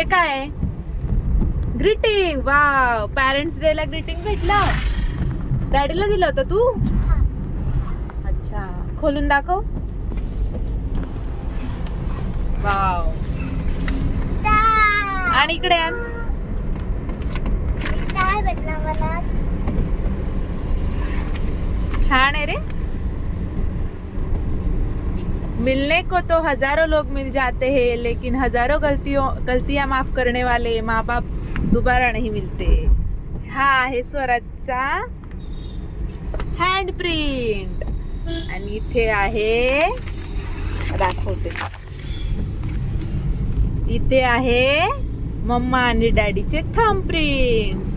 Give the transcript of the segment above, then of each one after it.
हे काय? आहे ग्रीटिंग वा पॅरेंट्स डे ला ग्रीटिंग भेटला. डॅडीला दिलं होतं तू? अच्छा. खोलून दाखव. वाव आणि इकडे आण. स्टार भेटला मला. छान है रे. मिलने को तो हजारों लोग मिल जाते हैं लेकिन हजारों गलतियों गलतियां माफ करने वाले माँ बाप दोबारा नहीं मिलते। हा आहे स्वराजचा? हँड प्रिंट आणि इथे आहे दाखवते. इथे आहे मम्मा आणि डॅडीचे thumb prints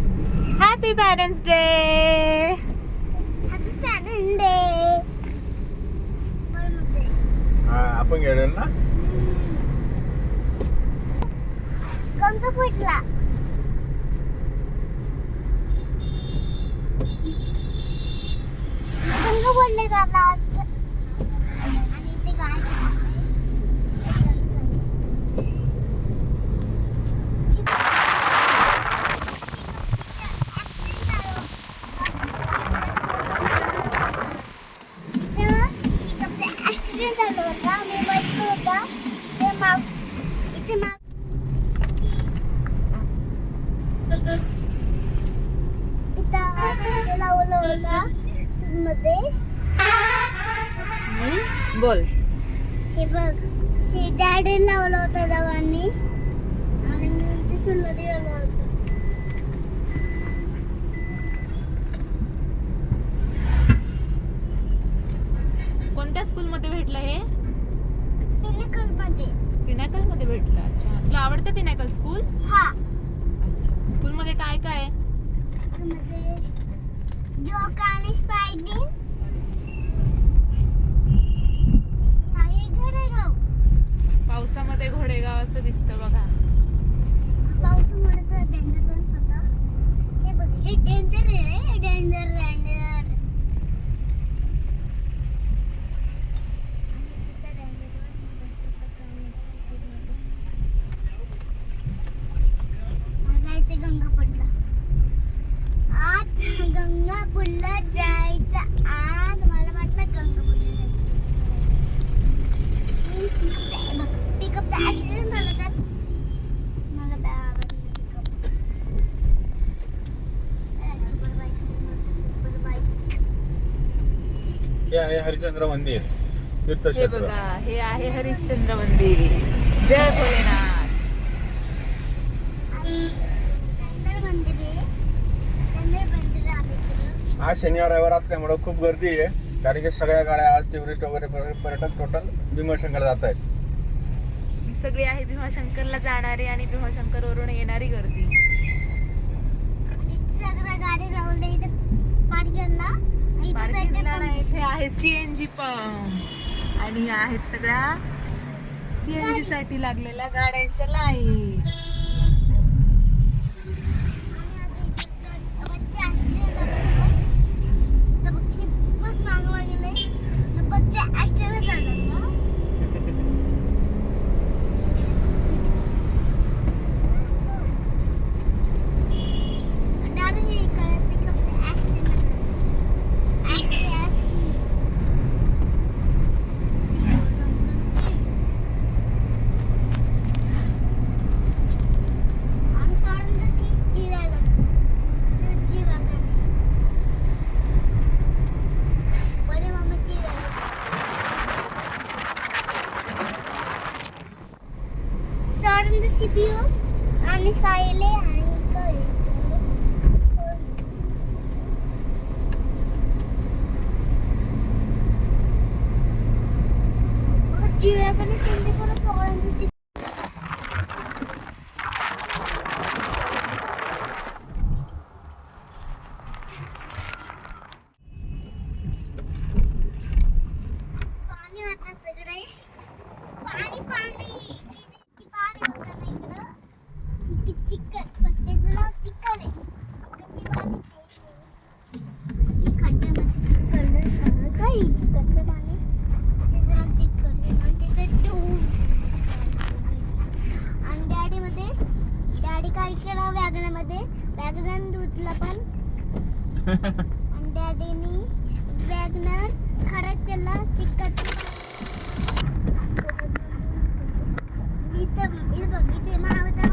happy parents day happy parent day हा, आपण गेलेलो ना? गंग फुटला गंग फुटले दादा आणि इथे गाय ऍक्सिडेंट झालं होता मी बाईक होता ते माग इथे माग इथं लावलं होतं मध्ये. बोल. हे बघ हे डॅडी लावलं होतं दोघांनी. आणि मी इथे सुनमध्ये गेलो होतो. कोणत्या स्कूल मध्ये भेटलं हे? पिनिकलमध्ये. पिनॅकलमध्ये भेटलं अच्छा. तुला आवडतं पिनॅकल स्कूल हा. अच्छा. स्कूल मध्ये काय काय आहे? आणि घोडेगाव. पावसामध्ये घोडेगाव असं दिसतं बघा. पावसामुळे तर डेंजर पण होता हे बघ हे डेंजर आहे डेंजर डेंजर ऍक्सिडेंट झाला तर मला हे आहे हरिश्चंद्र मंदिर हे तीर्थक्षेत्र बघा हे आहे हरिश्चंद्र मंदिर. जय भोलेनाथ. चंद्र मंदिर आहे चंद्र मंदिर आहे इकडं. आज शनिवार रविवार असल्यामुळे खूप गर्दी आहे कारण की सगळ्या गाड्या आज टुरिस्ट वगैरे पर- पर्यटक टोटल भीमाशंकरला जात आहेत ही सगळी आहे भीमाशंकरला जाणारी आणि भीमाशंकर वरून येणारी गर्दी. आणि सगळ्या गाडी लावल्या इथे पार्किंगला नाही इथे आहे सीएनजी पंप. आणि आहेत सगळ्या सीएनजी साठी लागलेल्या गाड्यांच्या line. welcome to CPO's Amni आणि डॅडीनी वॅगनर खराब केलं चिकट इथं इथं बघ इथे महावचा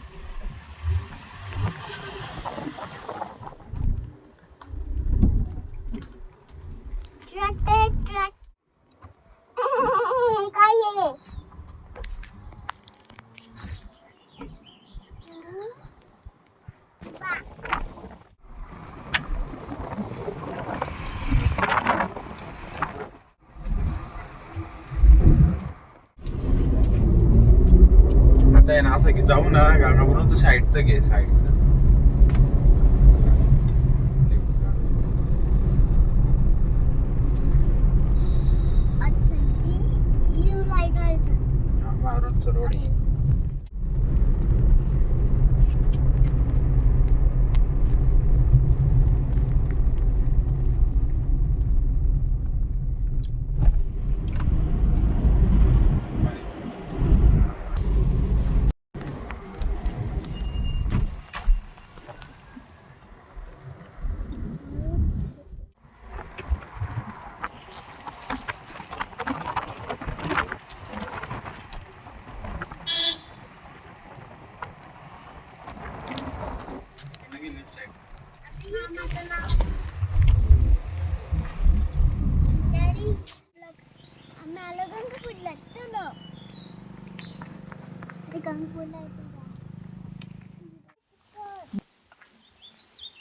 की जाऊ ना गागावरून तू साईडचं घे साईडचं.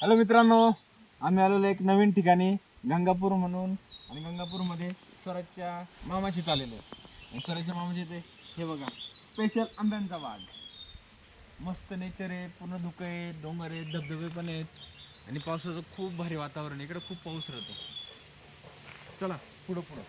हॅलो मित्रांनो आम्ही आलेलो एक नवीन ठिकाणी गंगापूर म्हणून. आणि गंगापूरमध्ये स्वराजच्या मामाची आलेलो आहे. आणि स्वराजच्या मामाची ते हे बघा स्पेशल आंब्यांचा बाग मस्त नेचर आहे पूर्ण धुकं आहे डोंगर आहेत धबधबे पण आहेत. आणि पावसाचं खूप भारी वातावरण आहे. इकडे खूप पाऊस राहतो. चला पुढं पुढं.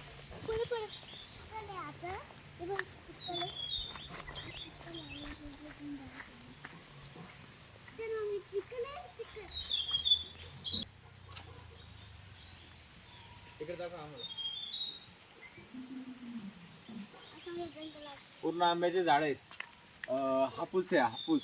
हे दाखवा आम्हाला. पूर्ण आंब्याचे झाड आहेत. अं, हापूस आहे हापूस.